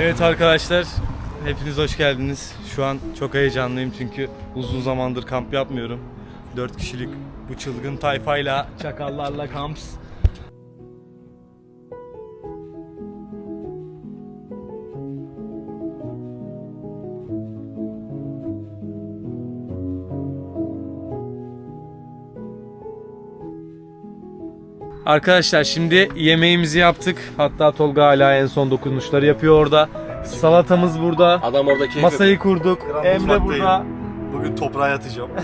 Evet arkadaşlar, hepiniz hoş geldiniz. Şu an çok heyecanlıyım çünkü uzun zamandır kamp yapmıyorum. 4 kişilik bu çılgın tayfayla, çakallarla kamps. Arkadaşlar şimdi yemeğimizi yaptık. Hatta Tolga hala en son dokunuşları yapıyor orada. Salatamız burada. Adam orada keyif Masayı kurduk. Emre mutfaktayım. burada. Bugün toprağa yatacağım.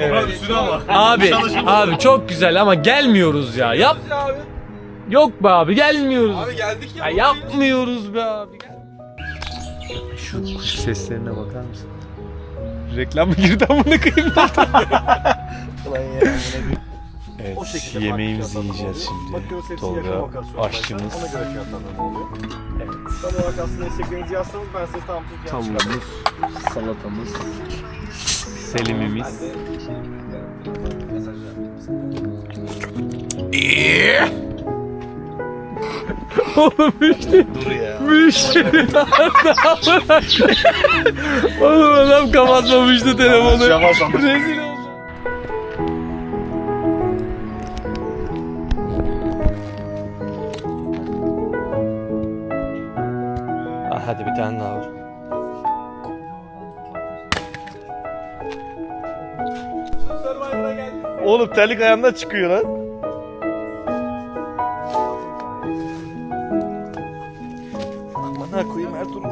Evet. üstüne ama. Abi, abi çok güzel ama gelmiyoruz ya. Yap. Yok be abi gelmiyoruz. Abi geldik Ya yapmıyoruz be abi. Şu kuş seslerine bakar mısın? Reklam mı girdi amına koyayım? Evet, O şekilde yemeğimizi yiyeceğiz şimdi. Bakıyoruz hepsi Tolga, yakın lokasyon. aşçımız. Ona göre fiyatlandırma oluyor. Evet. Tam olarak aslında isteklerinizi yazsanız ben size tam fiyat çıkartırım. salatamız, selimimiz. Oğlum müşteri, Dur ya. müşteri Oğlum adam kapatmamıştı telefonu. Rezil hadi bir tane daha vur. Oğlum terlik ayağımdan çıkıyor lan. Aman ha koyayım Ertuğrul.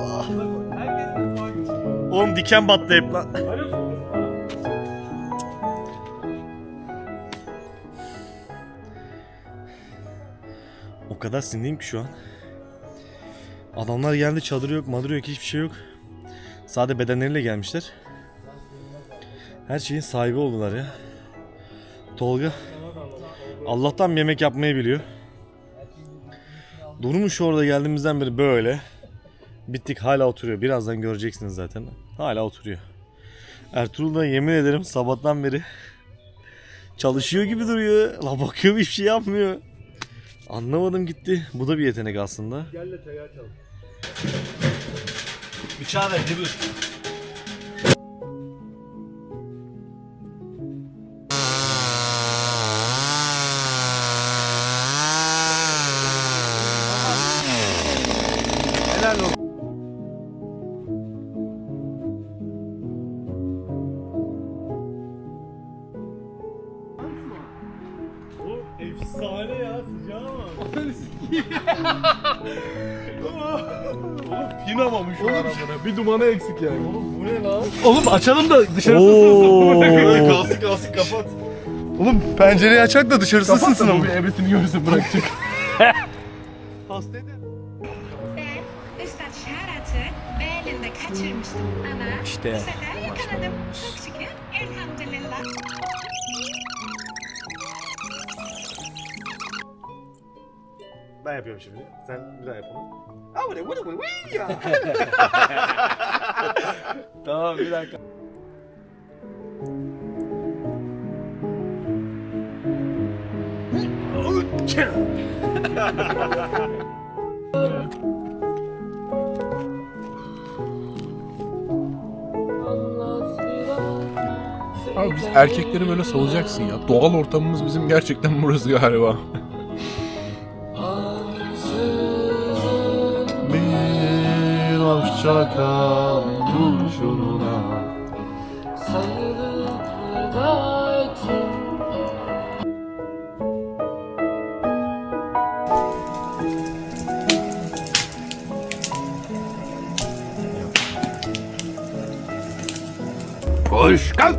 Oğlum diken battı hep lan. O kadar sinirliyim ki şu an. Adamlar geldi çadır yok, madır yok, hiçbir şey yok. Sade bedenleriyle gelmişler. Her şeyin sahibi oldular ya. Tolga Allah'tan yemek yapmayı biliyor. Durmuş orada geldiğimizden beri böyle. Bittik hala oturuyor. Birazdan göreceksiniz zaten. Hala oturuyor. Ertuğrul da yemin ederim sabahtan beri çalışıyor gibi duruyor. La bakıyorum hiçbir şey yapmıyor. Anlamadım gitti. Bu da bir yetenek aslında. Gel de. Bıçağı ver Cibir. Efsane ya sıcağı ama. Oğlum pinamamış o arabana. Bir dumanı eksik yani. Oğlum bu ne lan? Oğlum açalım da dışarısı Böyle kalsın kalsın kapat. Oğlum pencereyi açak da dışarısı Kapat da ısınsın bu görürsün bırakacak. Hasta eder. Ben Üstad Şarat'ı Berlin'de kaçırmıştım ama İşte, bu sefer yakaladım. Ben yapıyorum şimdi. Sen bir daha yap onu. Aa, bu ne, bu ne, bu ne, bu ne ya? Tamam bir dakika. Abi biz erkekleri böyle salacaksın ya. Doğal ortamımız bizim gerçekten burası galiba. Hoşça kal kurşununa. Koş kalk.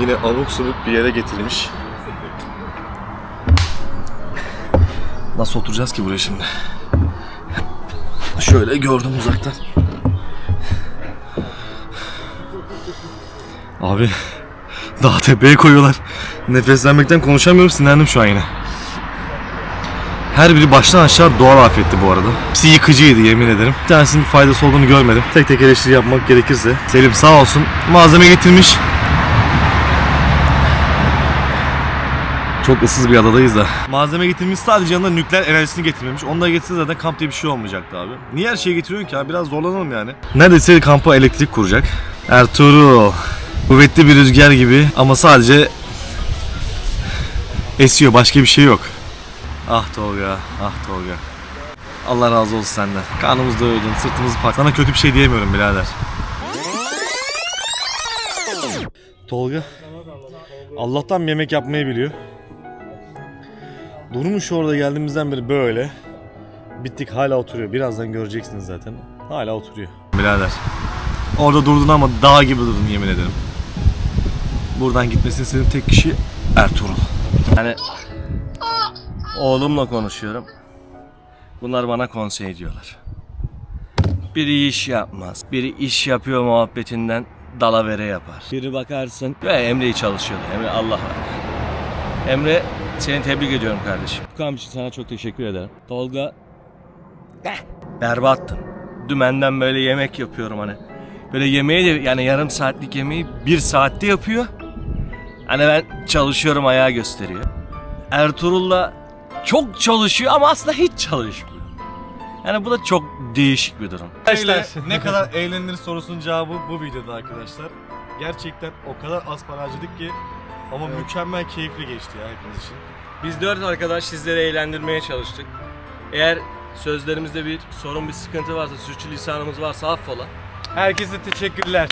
Yine abuk subuk bir yere getirmiş. Nasıl oturacağız ki buraya şimdi? Şöyle gördüm uzaktan. Abi daha tepeye koyuyorlar. Nefeslenmekten konuşamıyorum sinirlendim şu an yine. Her biri baştan aşağı doğal afetti bu arada. Hepsi yıkıcıydı yemin ederim. Bir tanesinin faydası olduğunu görmedim. Tek tek eleştiri yapmak gerekirse. Selim sağ olsun malzeme getirmiş. Çok ıssız bir adadayız da. Malzeme getirmiş sadece yanında nükleer enerjisini getirmemiş. Onu da getirse zaten kamp diye bir şey olmayacaktı abi. Niye her şeyi getiriyorsun ki abi? Biraz zorlanalım yani. Neredeyse kampa elektrik kuracak. Ertuğrul. Kuvvetli bir rüzgar gibi ama sadece esiyor. Başka bir şey yok. Ah Tolga, ah Tolga. Allah razı olsun senden. Karnımızı doyurdun, sırtımızı pak. Sana kötü bir şey diyemiyorum birader. Tolga. Allah'tan yemek yapmayı biliyor. Durmuş orada geldiğimizden beri böyle. Bittik hala oturuyor. Birazdan göreceksiniz zaten. Hala oturuyor. Birader. Orada durdun ama dağ gibi durdun yemin ederim. Buradan gitmesini senin tek kişi Ertuğrul. Yani oğlumla konuşuyorum. Bunlar bana konsey ediyorlar. Biri iş yapmaz. Biri iş yapıyor muhabbetinden dalavere yapar. Biri bakarsın ve Emre'yi çalışıyordu. Emre Allah var. Emre seni tebrik ediyorum kardeşim. Bu kamp için sana çok teşekkür ederim. Tolga berbattın. Dümenden böyle yemek yapıyorum hani. Böyle yemeği de yani yarım saatlik yemeği bir saatte yapıyor. Hani ben çalışıyorum ayağı gösteriyor. Ertuğrul'la çok çalışıyor ama aslında hiç çalışmıyor. Yani bu da çok değişik bir durum. Arkadaşlar. ne kadar eğlenir sorusunun cevabı bu videoda arkadaşlar. Gerçekten o kadar az para harcadık ki ama mükemmel keyifli geçti ya hepimiz için. Biz dört arkadaş sizleri eğlendirmeye çalıştık. Eğer sözlerimizde bir sorun, bir sıkıntı varsa, sürçülisanımız varsa affola. Herkese teşekkürler.